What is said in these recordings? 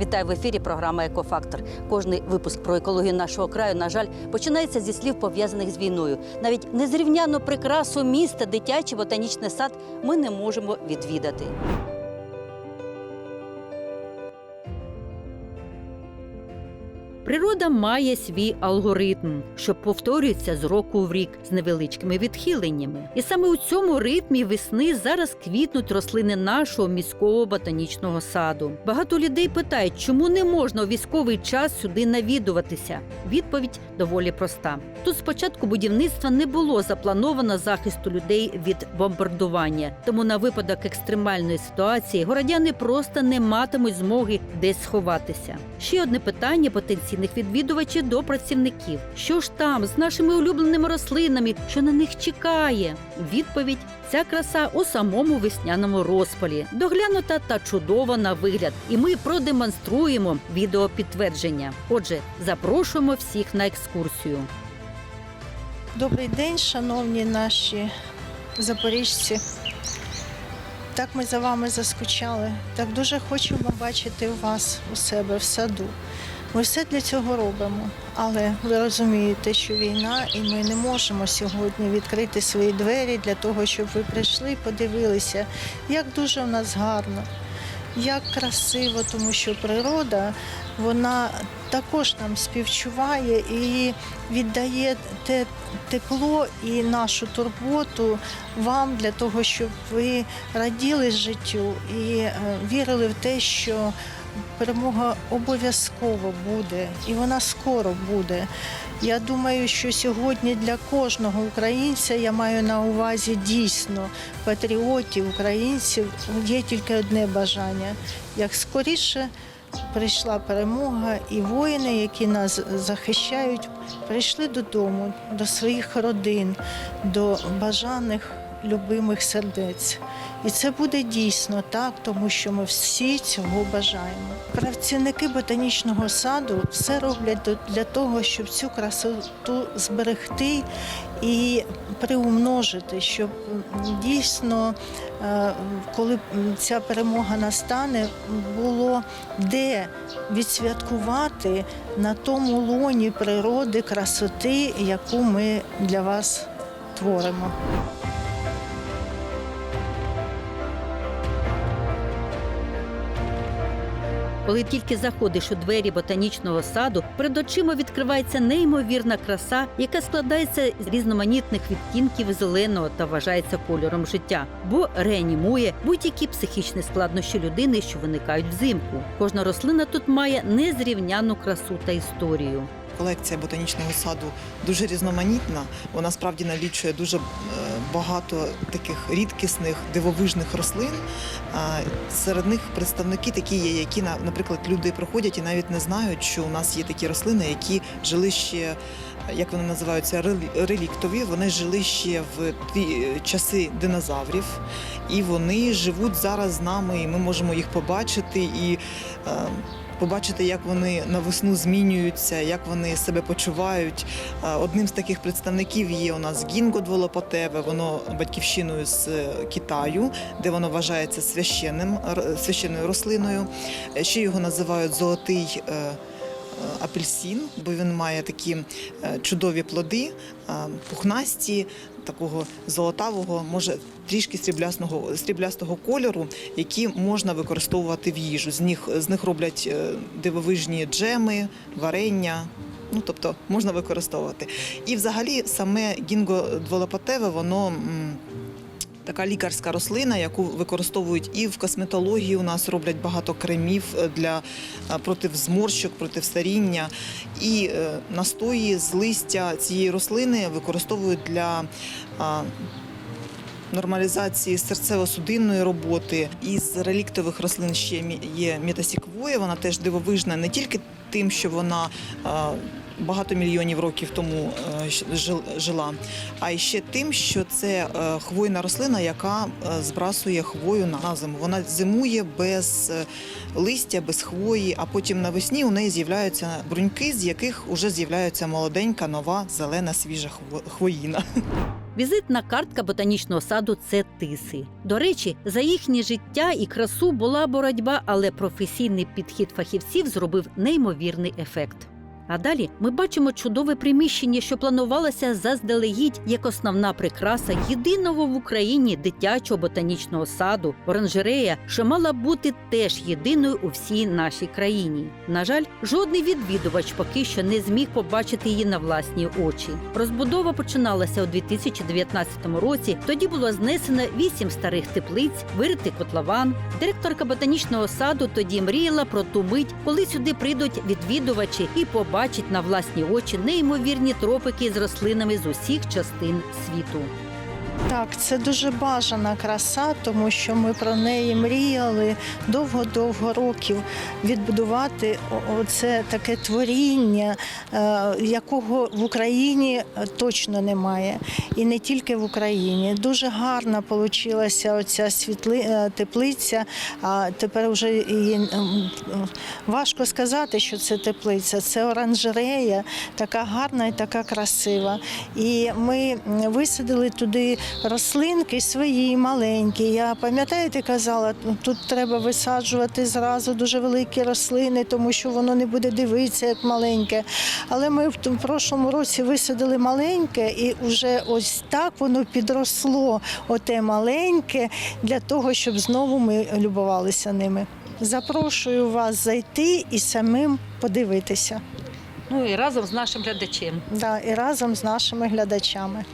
Вітаю в ефірі. Програма Екофактор. Кожний випуск про екологію нашого краю, на жаль, починається зі слів пов'язаних з війною. Навіть незрівняну прикрасу міста, дитячий ботанічний сад ми не можемо відвідати. Природа має свій алгоритм, що повторюється з року в рік з невеличкими відхиленнями. І саме у цьому ритмі весни зараз квітнуть рослини нашого міського ботанічного саду. Багато людей питають, чому не можна у військовий час сюди навідуватися. Відповідь доволі проста. Тут спочатку будівництва не було заплановано захисту людей від бомбардування, тому на випадок екстремальної ситуації городяни просто не матимуть змоги десь сховатися. Ще одне питання потенційних відвідувачів до працівників: що ж там з нашими улюбленими рослинами, що на них чекає? Відповідь: ця краса у самому весняному розпалі, доглянута та чудова на вигляд. І ми продемонструємо відеопідтвердження. Отже, запрошуємо всіх на екскурсію. Добрий день, шановні наші запоріжці. Так ми за вами заскучали. Так дуже хочемо бачити вас у себе в саду. Ми все для цього робимо. Але ви розумієте, що війна, і ми не можемо сьогодні відкрити свої двері для того, щоб ви прийшли і подивилися, як дуже в нас гарно, як красиво, тому що природа вона також нам співчуває і віддає те тепло і нашу турботу вам для того, щоб ви раділи життю і е, вірили в те, що перемога обов'язково буде, і вона скоро буде. Я думаю, що сьогодні для кожного українця я маю на увазі дійсно патріотів, українців є тільки одне бажання як скоріше прийшла перемога, і воїни, які нас захищають, прийшли додому, до своїх родин, до бажаних любимих сердець. І це буде дійсно так, тому що ми всі цього бажаємо. Працівники ботанічного саду все роблять для того, щоб цю красоту зберегти і приумножити, щоб дійсно, е, коли ця перемога настане, було де відсвяткувати на тому лоні природи красоти, яку ми для вас творимо. Коли тільки заходиш у двері ботанічного саду, перед очима відкривається неймовірна краса, яка складається з різноманітних відтінків зеленого та вважається кольором життя, бо реанімує будь-які психічні складнощі людини, що виникають взимку. Кожна рослина тут має незрівняну красу та історію. Колекція ботанічного саду дуже різноманітна. Вона справді налічує дуже е, багато таких рідкісних дивовижних рослин. Серед них представники такі є, які на- наприклад, люди приходять і навіть не знають, що у нас є такі рослини, які жили ще. Як вони називаються релі- реліктові, вони жили ще в ті е, часи динозаврів, і вони живуть зараз з нами, і ми можемо їх побачити і е, побачити, як вони на весну змінюються, як вони себе почувають. Е, Одним з таких представників є у нас гінго дволопотеве, воно батьківщиною з е, Китаю, де воно вважається священним, священною рослиною. Е, Ще його називають золотий. Е, Апельсин, бо він має такі е, чудові плоди, е, пухнасті, такого золотавого, може трішки сріблясного, сріблястого кольору, які можна використовувати в їжу. З них, з них роблять дивовижні джеми, варення. Ну, тобто можна використовувати. І взагалі саме гінго дволопотеве, воно така лікарська рослина, яку використовують і в косметології. У нас роблять багато кремів е, для е, проти зморщок, проти. І е, настої з листя цієї рослини використовують для нормалізації серцево-судинної роботи. Із реліктових рослин ще є метасіквоя. Вона теж дивовижна не тільки тим, що вона багато мільйонів років тому е, жила, а ще тим, що це е, хвойна рослина, яка е, збрасує хвою на зиму. Вона зимує без листя, без хвої, а потім навесні у неї з'являються бруньки, з яких вже з'являється молоденька, нова, зелена, свіжа хво- хвоїна. Візитна картка ботанічного саду це тиси. До речі, за їхнє життя і красу була боротьба, але професійний підхід фахівців зробив неймовірний ефект. А далі ми бачимо чудове приміщення, що планувалося заздалегідь як основна прикраса єдиного в Україні дитячого ботанічного саду, оранжерея, що мала бути теж єдиною у всій нашій країні. На жаль, жодний відвідувач поки що не зміг побачити її на власні очі. Розбудова починалася у 2019 році. Тоді було знесено вісім старих теплиць, виритий котлован. Директорка ботанічного саду тоді мріяла про ту мить, коли сюди прийдуть відвідувачі і побачать на власні очі неймовірні тропики з рослинами з усіх частин світу. Так, це дуже бажана краса, тому що ми про неї мріяли довго-довго років відбудувати оце таке творіння, е, якого в Україні е, точно немає. І не тільки в Україні. Дуже гарна вийшла оця світли, е, теплиця. А тепер вже її важко сказати, що це теплиця. Це оранжерея, така гарна і така красива. І ми висадили туди рослинки свої маленькі. Я пам'ятаєте, казала, тут треба висаджувати зразу дуже великі рослини, тому що воно не буде дивитися як маленьке. Але ми в тому прошлому році висадили маленьке, і вже ось так воно підросло, оте маленьке, для того, щоб знову ми любувалися ними. Запрошую вас зайти і самим подивитися. Ну і разом з нашим глядачем. Да, і разом з нашими глядачами.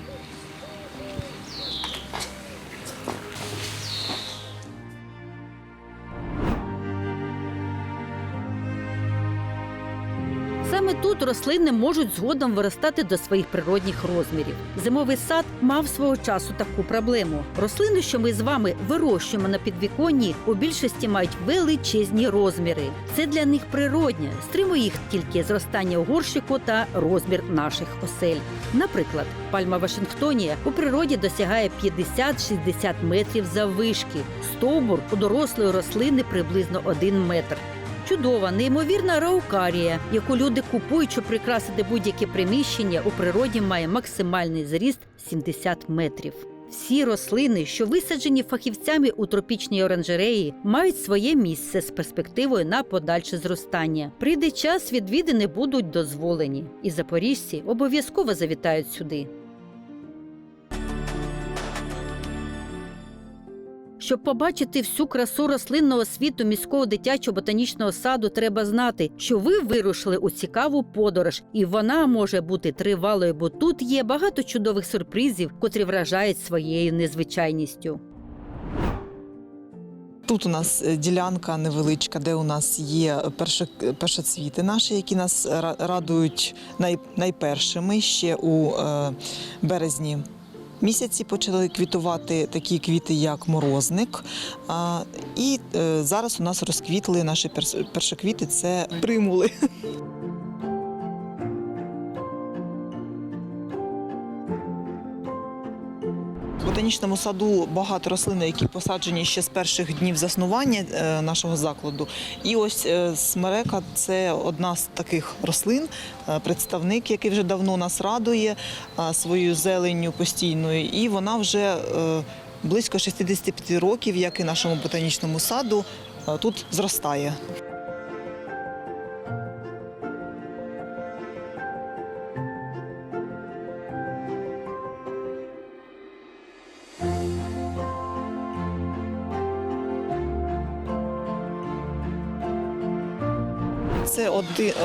Тут рослини можуть згодом виростати до своїх природних розмірів. Зимовий сад мав свого часу таку проблему. Рослини, що ми з вами вирощуємо на підвіконні, у більшості мають величезні розміри. Це для них природнє, стримує їх тільки зростання у горщику та розмір наших осель. Наприклад, пальма Вашингтонія у природі досягає 50-60 метрів заввишки. Стовбур у дорослої рослини приблизно 1 метр. Чудова, неймовірна раукарія, яку люди купують, щоб прикрасити будь-яке приміщення, у природі має максимальний зріст 70 метрів. Всі рослини, що висаджені фахівцями у тропічній оранжереї, мають своє місце з перспективою на подальше зростання. Прийде час, відвідини будуть дозволені, і запоріжці обов'язково завітають сюди. Щоб побачити всю красу рослинного світу міського дитячого ботанічного саду, треба знати, що ви вирушили у цікаву подорож, і вона може бути тривалою, бо тут є багато чудових сюрпризів, котрі вражають своєю незвичайністю. Тут у нас е, ділянка невеличка, де у нас є перші, першоцвіти наші, які нас ра- радують най, найпершими ще у е, березні. Місяці почали квітувати такі квіти, як морозник. І е, зараз у нас розквітли наші першоквіти це примули. Ботанічному саду багато рослин, які посаджені ще з перших днів заснування е, нашого закладу. І ось е, смерека це одна з таких рослин, е, представник, який вже давно нас радує своєю зеленню постійною. І вона вже близько 65 років, як і нашому ботанічному саду, тут зростає. Це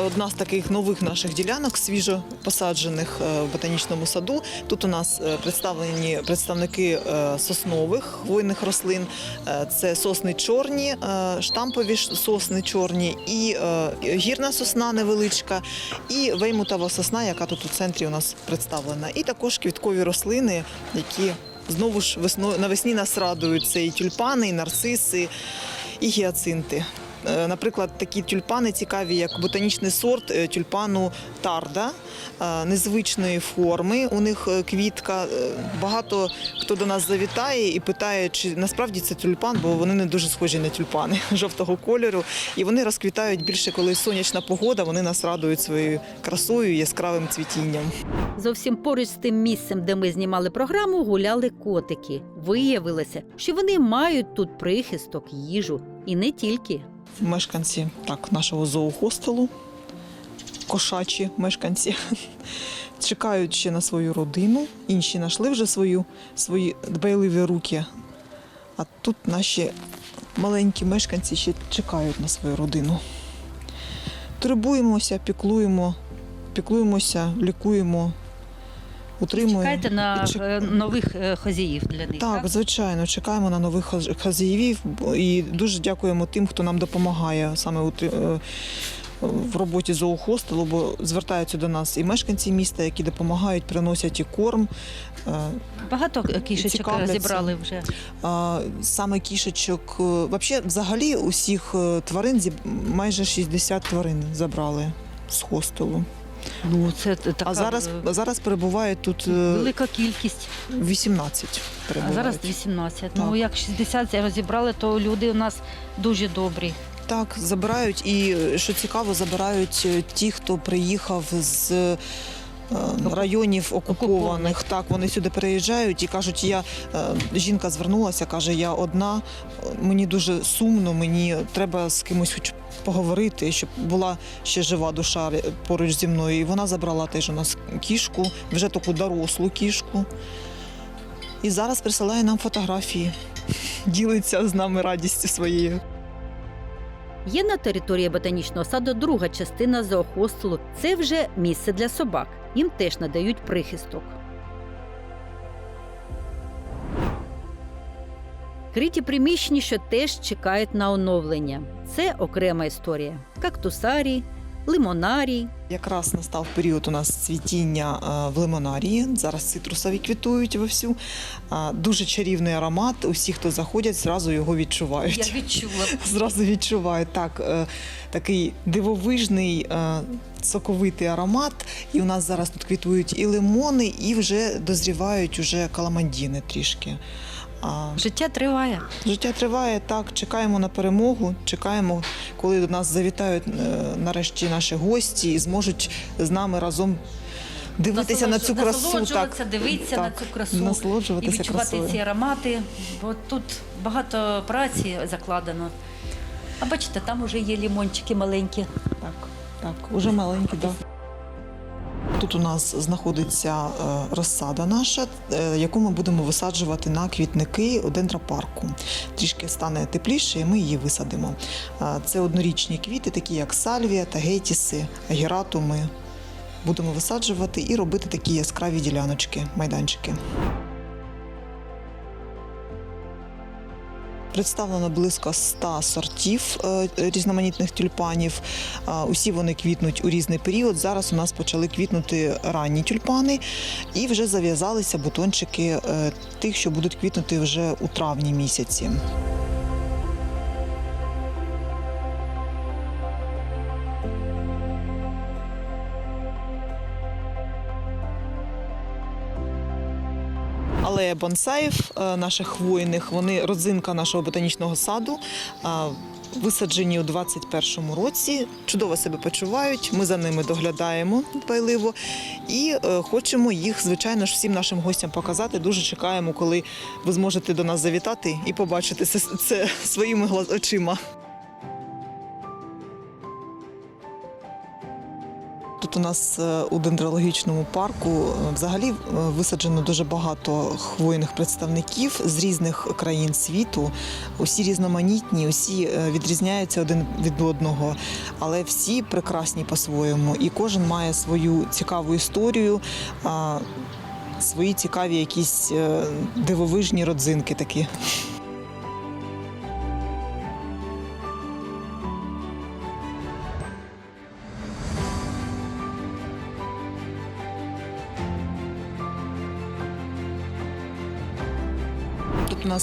одна з таких нових наших ділянок, свіжо посаджених е, в ботанічному саду. Тут у нас е, представлені представники е, соснових хвойних рослин. Це сосни чорні, штампові сосни чорні, і гірна сосна невеличка, і веймутова сосна, яка тут у центрі у нас представлена. І також квіткові рослини, які знову ж навесні нас радують. Це і тюльпани, і нарциси, і гіацинти. Е, наприклад, такі тюльпани цікаві, як ботанічний сорт е, тюльпану тарда е, незвичної форми. У них квітка. Багато хто до нас завітає і питає, чи насправді це тюльпан, бо вони не дуже схожі на тюльпани жовтого кольору. І вони розквітають більше, коли сонячна погода. Вони нас радують своєю красою, яскравим цвітінням. Зовсім поруч з тим місцем, де ми знімали програму, гуляли котики. Виявилося, що вони мають тут прихисток, їжу і не тільки. Мешканці так, нашого зоохостелу, кошачі мешканці, чекають ще на свою родину. Інші знайшли вже свою, свої дбайливі руки. А тут наші маленькі мешканці ще чекають на свою родину. Турбуємося, піклуємо, піклуємося, лікуємо, утримуємо. Чекайте на чек- е, нових е, хазяїв для них. Так, звичайно, чекаємо на нових хаз- хазяїв і дуже дякуємо тим, хто нам допомагає саме е, в роботі зоохостелу, бо звертаються до нас і мешканці міста, які допомагають, приносять і корм. Багато кішечок зібрали вже. Саме кішечок, взагалі усіх тварин майже 60 тварин забрали з хостелу. Ну це така А зараз, зараз перебуває тут е, велика кількість. 18 А зараз 18. Так. Ну як 60 розібрали, то люди у нас дуже добрі. Так, забирають, і е, що цікаво, забирають е, ті, хто приїхав з. Е, Районів окупованих, так вони сюди переїжджають і кажуть, я е, жінка звернулася, каже, я одна, мені дуже сумно, мені треба з кимось хоч поговорити, щоб була ще жива душа поруч зі мною. І вона забрала теж у нас кішку, вже таку дорослу кішку. І зараз присилає нам фотографії, ділиться з нами радістю своєю. Є на території ботанічного саду друга частина зоохостелу. Це вже місце для собак. Їм теж надають прихисток. Криті приміщення, що теж чекають на оновлення. Це окрема історія. Кактусарій, лимонарій, Якраз настав період у нас цвітіння е, в лимонарії. Зараз цитрусові квітують вовсю. Дуже чарівний аромат. Усі, хто заходять, зразу його відчувають. Я відчула. Зразу відчувають так, е, такий дивовижний е, соковитий аромат. І у нас зараз тут квітують і лимони, і вже дозрівають уже каламандіни трішки. А, Життя триває. Життя триває так. Чекаємо на перемогу. Чекаємо, коли до нас завітають е, нарешті наші гості і зможуть з нами разом дивитися на цю красу. Насолоджуватися, дивитися на цю красу. І відчувати красою. ці аромати, бо тут багато праці закладено. А бачите, там вже є лімончики маленькі. Так, так, уже маленькі, так. Тут у нас знаходиться е, розсада наша, е, яку ми будемо висаджувати на квітники у дендропарку. Трішки стане тепліше, і ми її висадимо. Е, Це однорічні квіти, такі як сальвія та гейтіси, агератуми. Будемо висаджувати і робити такі яскраві діляночки, майданчики. Представлено близько 100 сортів е, різноманітних тюльпанів. Усі вони квітнуть у різний період. Зараз у нас почали квітнути ранні тюльпани, і вже зав'язалися бутончики е, тих, що будуть квітнути вже у травні місяці. Бонсаїв е, наших хвойних, вони родзинка нашого ботанічного саду. Висаджені у 21-му році, чудово себе почувають. Ми за ними доглядаємо дбайливо і е, хочемо їх, звичайно ж, всім нашим гостям показати. Дуже чекаємо, коли ви зможете до нас завітати і побачити це, своїми очима. Тут у нас е, у дендрологічному парку е, взагалі е, висаджено дуже багато хвойних представників з різних країн світу. Усі різноманітні, усі відрізняються один від одного, але всі прекрасні по-своєму. І кожен має свою цікаву історію, свої цікаві якісь дивовижні родзинки такі.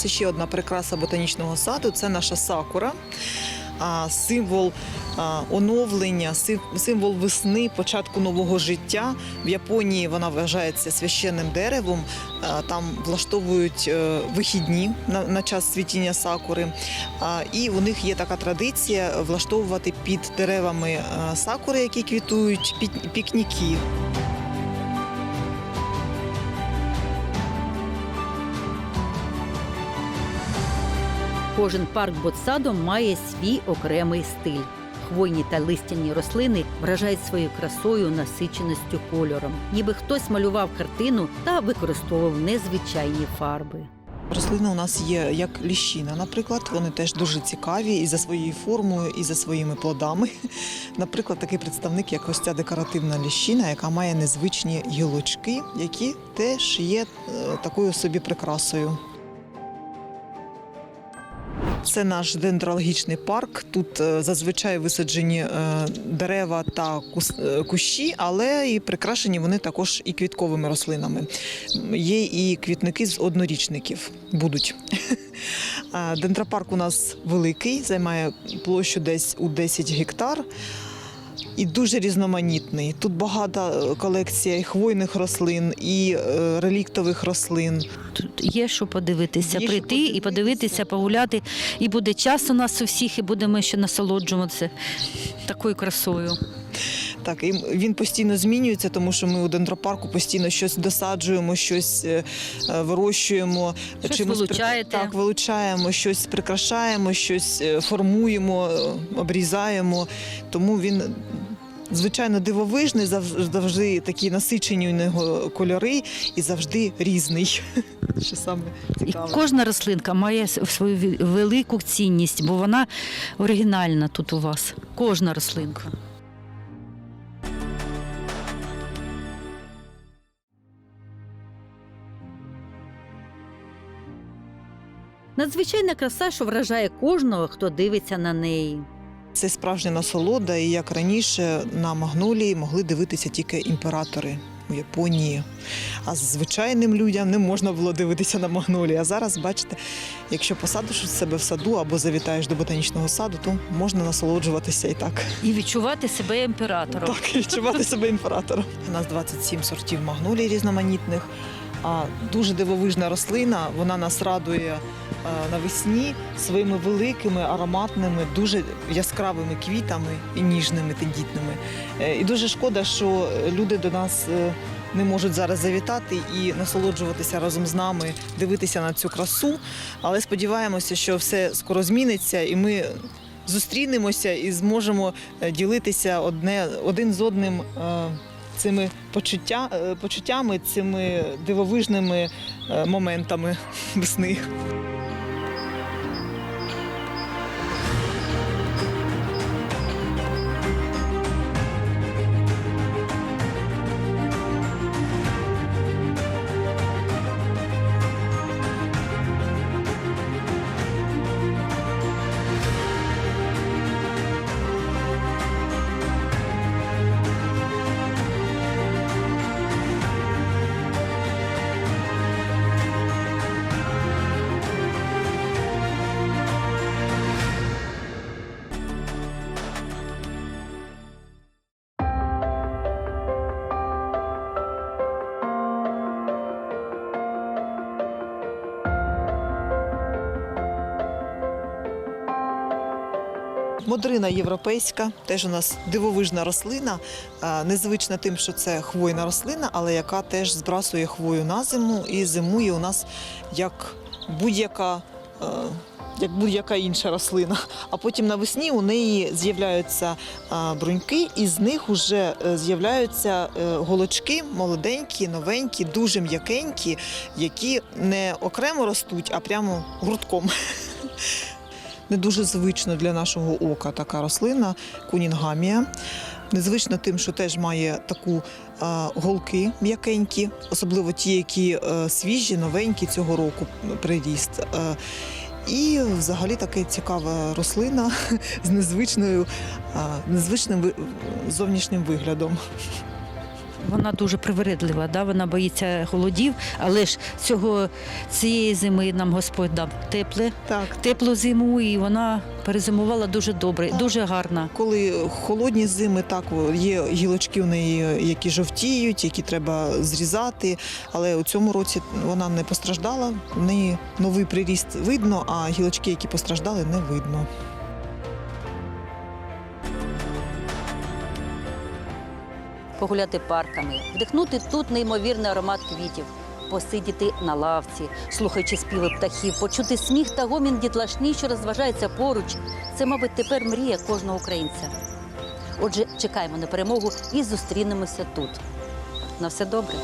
Нас ще одна прикраса ботанічного саду це наша сакура. символ оновлення, символ весни, початку нового життя. В Японії вона вважається священним деревом. Там влаштовують е, вихідні на, час цвітіння сакури. І у них є така традиція влаштовувати під деревами е, сакури, які квітують, пік- пікніки. Кожен парк ботсадом має свій окремий стиль. Хвойні та листяні рослини вражають своєю красою, насиченістю кольором, ніби хтось малював картину та використовував незвичайні фарби. Рослини у нас є як ліщина, наприклад. Вони теж дуже цікаві і за своєю формою, і за своїми плодами. Наприклад, такий представник, як ось ця декоративна ліщина, яка має незвичні гілочки, які теж є е, такою собі прикрасою. Це наш дендрологічний парк. Тут е, зазвичай висаджені е, дерева та е, кущі, але і прикрашені вони також і квітковими рослинами. Є і квітники з однорічників будуть. Дендропарк у нас великий, займає площу десь у 10 гектар. І дуже різноманітний. Тут багата е, колекція і хвойних рослин, і е, реліктових рослин. Тут є що подивитися, Є що прийти і подивитися. подивитися, погуляти. І буде час у нас у всіх, і будемо ще насолоджуватися такою красою. Так, і він постійно змінюється, тому що ми у дендропарку постійно щось досаджуємо, щось е, е, вирощуємо, Щось при- вилучаєте. Так, вилучаємо, щось прикрашаємо, щось е, формуємо, обрізаємо. Тому він. Звичайно, дивовижний, завжди такі насичені у нього кольори і завжди різний. Що саме І кожна рослинка має свою велику цінність, бо вона оригінальна тут у вас. Кожна рослинка. Надзвичайна краса, що вражає кожного, хто дивиться на неї. Це справжня насолода, і як раніше на магнолії могли дивитися тільки імператори у Японії. А звичайним людям не можна було дивитися на магнолії. А зараз, бачите, якщо посадиш себе в саду або завітаєш до ботанічного саду, то можна насолоджуватися і так. І відчувати себе імператором. Так, відчувати себе імператором. У нас 27 сортів магнолій різноманітних. Дуже дивовижна рослина. Вона нас радує е, навесні своїми великими, ароматними, дуже яскравими квітами і ніжними, тендітними. Е, І дуже шкода, що люди до нас е, не можуть зараз завітати і насолоджуватися разом з нами, дивитися на цю красу. Але сподіваємося, що все скоро зміниться, і ми зустрінемося і зможемо ділитися одне один з одним. Цими почуття, е, почуттями, цими дивовижними е, моментами весни. Модрина європейська, теж у нас дивовижна рослина, незвична тим, що це хвойна рослина, але яка теж збрасує хвою на зиму і зимує у нас як будь-яка. е, Як будь-яка інша рослина. А потім навесні у неї з'являються е, бруньки, і з них вже е, з'являються голочки молоденькі, новенькі, дуже м'якенькі, які не окремо ростуть, а прямо гуртком. Не дуже звично для нашого ока така рослина кунінгамія. Незвично тим, що теж має таку е, голки м'якенькі, особливо ті, які е, свіжі, новенькі цього року приріст. Е, і взагалі така цікава рослина з незвичною, незвичним ви- зовнішнім виглядом. Вона дуже привередлива, да? вона боїться холодів, але ж цього цієї зими нам Господь дав тепле, Так, теплу зиму, і вона перезимувала дуже добре, дуже гарна. коли холодні зими, так є гілочки у неї, які жовтіють, які треба зрізати. Але у цьому році вона не постраждала. В неї новий приріст видно, а гілочки, які постраждали, не видно. Погуляти парками, вдихнути тут неймовірний аромат квітів, посидіти на лавці, слухаючи співи птахів, почути сміх та гомін дітлашні, що розважається поруч. Це, мабуть, тепер мрія кожного українця. Отже, чекаємо на перемогу і зустрінемося тут. На все добре.